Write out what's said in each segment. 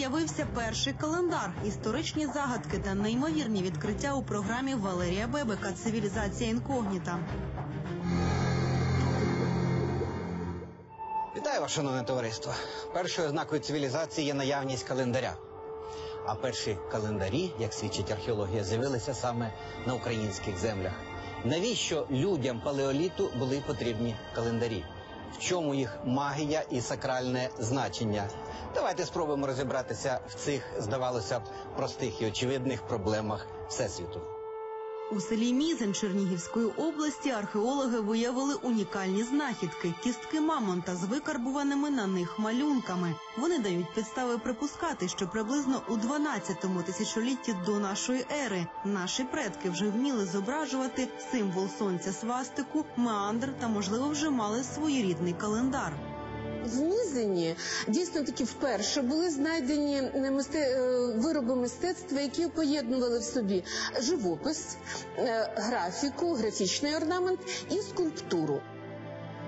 з'явився перший календар, історичні загадки та неймовірні відкриття у програмі Валерія Бебека Цивілізація інкогніта. Вітаю вас, шановне товариство. Першою ознакою цивілізації є наявність календаря. А перші календарі, як свідчить археологія, з'явилися саме на українських землях. Навіщо людям палеоліту були потрібні календарі? В чому їх магія і сакральне значення? Давайте спробуємо розібратися в цих, здавалося б, простих і очевидних проблемах всесвіту. У селі Мізен Чернігівської області археологи виявили унікальні знахідки кістки мамонта з викарбуваними на них малюнками. Вони дають підстави припускати, що приблизно у 12-му тисячолітті до нашої ери наші предки вже вміли зображувати символ сонця свастику, меандр та, можливо, вже мали своєрідний календар. В Мізені дійсно таки вперше були знайдені е, мисте- е, вироби мистецтва, які поєднували в собі живопис, е, графіку, графічний орнамент і скульптуру.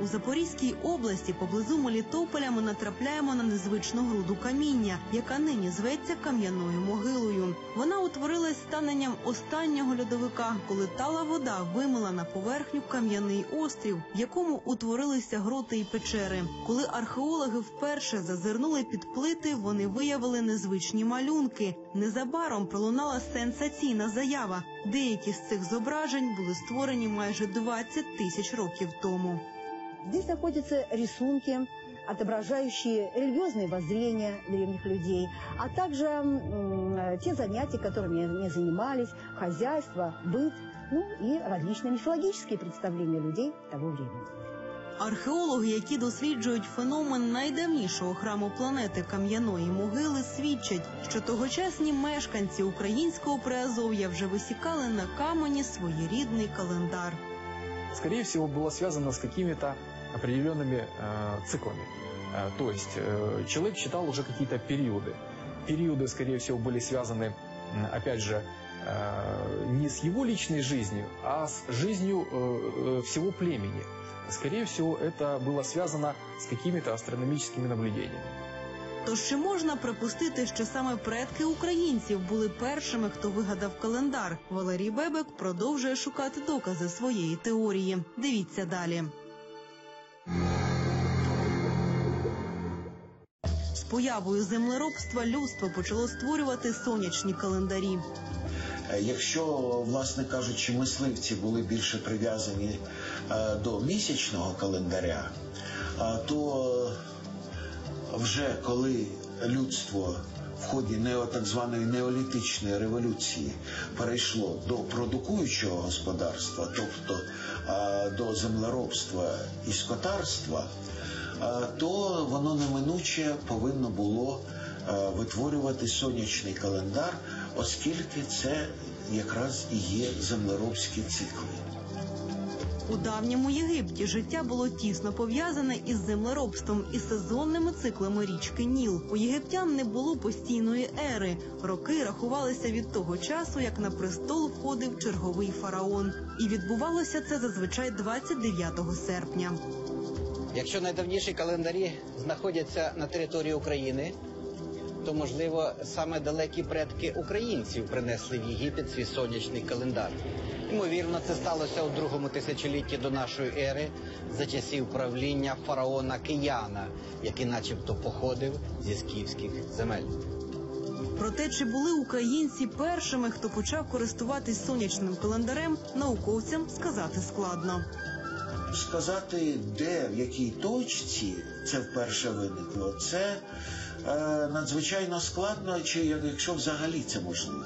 У Запорізькій області поблизу Мелітополя ми натрапляємо на незвичну груду каміння, яка нині зветься кам'яною могилою. Вона утворилась станенням останнього льодовика, коли тала вода вимила на поверхню кам'яний острів, в якому утворилися гроти і печери. Коли археологи вперше зазирнули під плити, вони виявили незвичні малюнки. Незабаром пролунала сенсаційна заява. Деякі з цих зображень були створені майже 20 тисяч років тому. Здесь находятся рисунки, отображающие религиозные воззрения древних людей, а также м, э, те занятия, которыми они занимались, хозяйство, быт, ну и различные мифологические представления людей того времени. Археологи, які досліджують феномен найдавнішого храму планети кам'яної могили, свідчать, що тогочасні мешканці українського приазов'я вже висікали на камені своєрідний календар. скорее всего, было связано с какими-то определенными э, циклами. Э, то есть э, человек считал уже какие-то периоды. Периоды, скорее всего, были связаны, м, опять же, э, не с его личной жизнью, а с жизнью э, э, всего племени. Скорее всего, это было связано с какими-то астрономическими наблюдениями. Тож чи можна припустити, що саме предки українців були першими, хто вигадав календар? Валерій Бебек продовжує шукати докази своєї теорії. Дивіться далі. Появою землеробства людство почало створювати сонячні календарі. Е, Якщо, власне кажучи, мисливці були більше прив'язані е, до місячного календаря, е, то вже коли людство в ході нео, так званої неолітичної революції перейшло до продукуючого господарства, тобто е, до землеробства і скотарства, е, то воно неминуче повинно було е, витворювати сонячний календар, оскільки це якраз і є землеробські цикли. У давньому Єгипті життя було тісно пов'язане із землеробством і сезонними циклами річки Ніл. У єгиптян не було постійної ери. Роки рахувалися від того часу, як на престол входив черговий фараон. І відбувалося це зазвичай 29 серпня. Якщо найдавніші календарі знаходяться на території України, то можливо саме далекі предки українців принесли в Єгипет свій сонячний календар. Ймовірно, це сталося у другому тисячолітті до нашої ери за часів правління фараона Кияна, який, начебто, походив зі скіфських земель. Проте, чи були українці першими, хто почав користуватись сонячним календарем, науковцям сказати складно. Сказати, де, в якій точці це вперше виникло, це е, надзвичайно складно, чи якщо взагалі це можливо.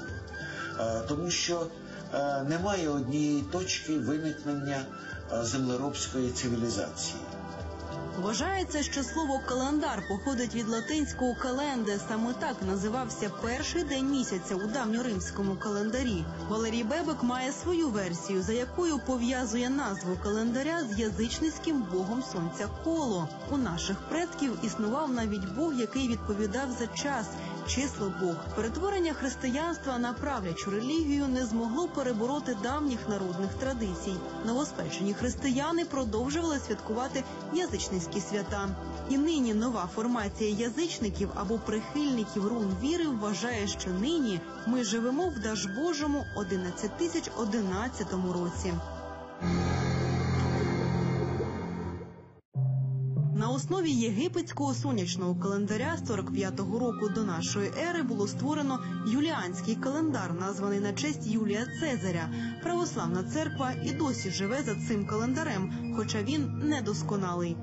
Е, тому що е, немає однієї точки виникнення е, землеробської цивілізації. Вважається, що слово календар походить від латинського календе. Саме так називався перший день місяця у давньоримському календарі. Валерій Бебек має свою версію, за якою пов'язує назву календаря з язичницьким богом сонця коло. У наших предків існував навіть бог, який відповідав за час. Число Бог. Перетворення християнства на правлячу релігію не змогло перебороти давніх народних традицій. Новоспечені християни продовжували святкувати язичницькі свята. І нині нова формація язичників або прихильників рун віри вважає, що нині ми живемо в Дажбожому 11011 році. Основі єгипетського сонячного календаря 45-го року до нашої ери було створено юліанський календар, названий на честь Юлія Цезаря. Православна церква і досі живе за цим календарем, хоча він недосконалий.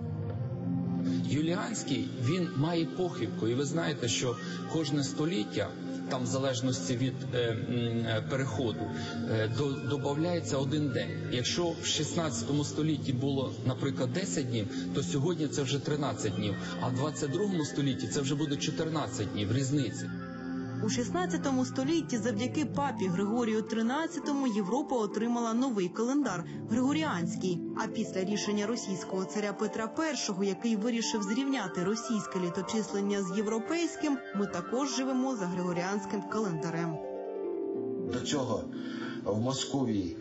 Юліанський він має похибку, і ви знаєте, що кожне століття. Там, в залежності від е, е, переходу, е, до, додається один день. Якщо в 16 столітті було, наприклад, 10 днів, то сьогодні це вже 13 днів, а в 22 столітті це вже буде 14 днів різниці. У 16 столітті завдяки папі Григорію XIII Європа отримала новий календар Григоріанський. А після рішення російського царя Петра І, який вирішив зрівняти російське літочислення з європейським, ми також живемо за Григоріанським календарем. До цього в Московії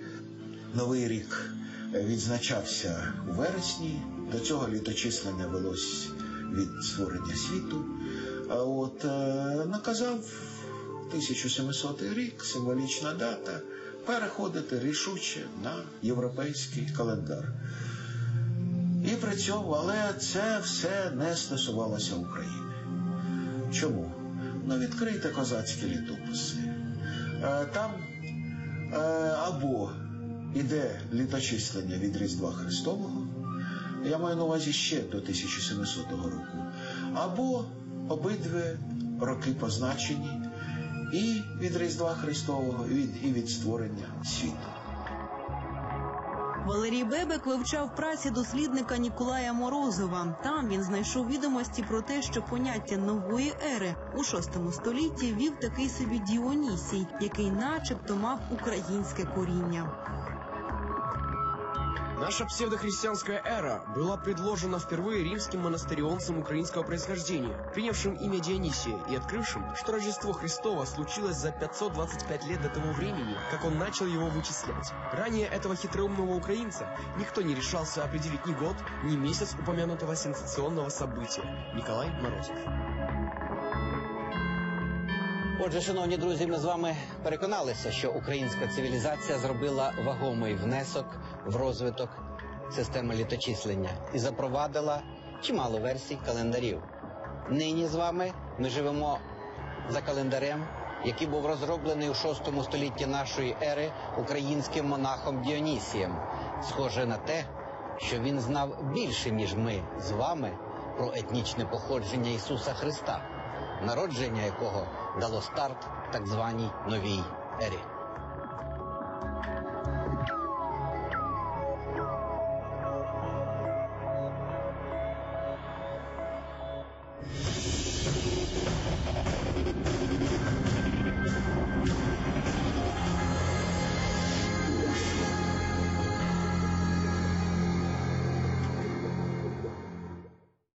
Новий рік відзначався у вересні. До цього літочислення велось від створення світу. От е, наказав 1700 рік, символічна дата, переходити рішуче на європейський календар. І при цьому, але це все не стосувалося України. Чому? Ну, відкрийте козацькі літописи. Е, Там е, або іде літочислення від Різдва Христового, я маю на увазі ще до 1700 року, або обидві роки позначені і від Різдва Христового, і від, і від створення світу. Валерій Бебек вивчав праці дослідника Ніколая Морозова. Там він знайшов відомості про те, що поняття нової ери у VI столітті вів такий собі Діонісій, який, начебто, мав українське коріння. Наша псевдохристианская эра была предложена впервые римским монастырионцем украинского происхождения, принявшим имя Дионисия и открывшим, что Рождество Христово случилось за 525 лет до того времени, как он начал его вычислять. Ранее этого хитроумного украинца никто не решался определить ни год, ни месяц упомянутого сенсационного события. Николай Морозов. Отже, шановні друзі, ми з вами переконалися, що українська цивілізація зробила вагомий внесок в розвиток системи літочислення і запровадила чимало версій календарів. Нині з вами ми живемо за календарем, який був розроблений у VI столітті нашої ери українським монахом Діонісієм. Схоже на те, що він знав більше, ніж ми з вами про етнічне походження Ісуса Христа, народження якого дало старт так званій новій ері.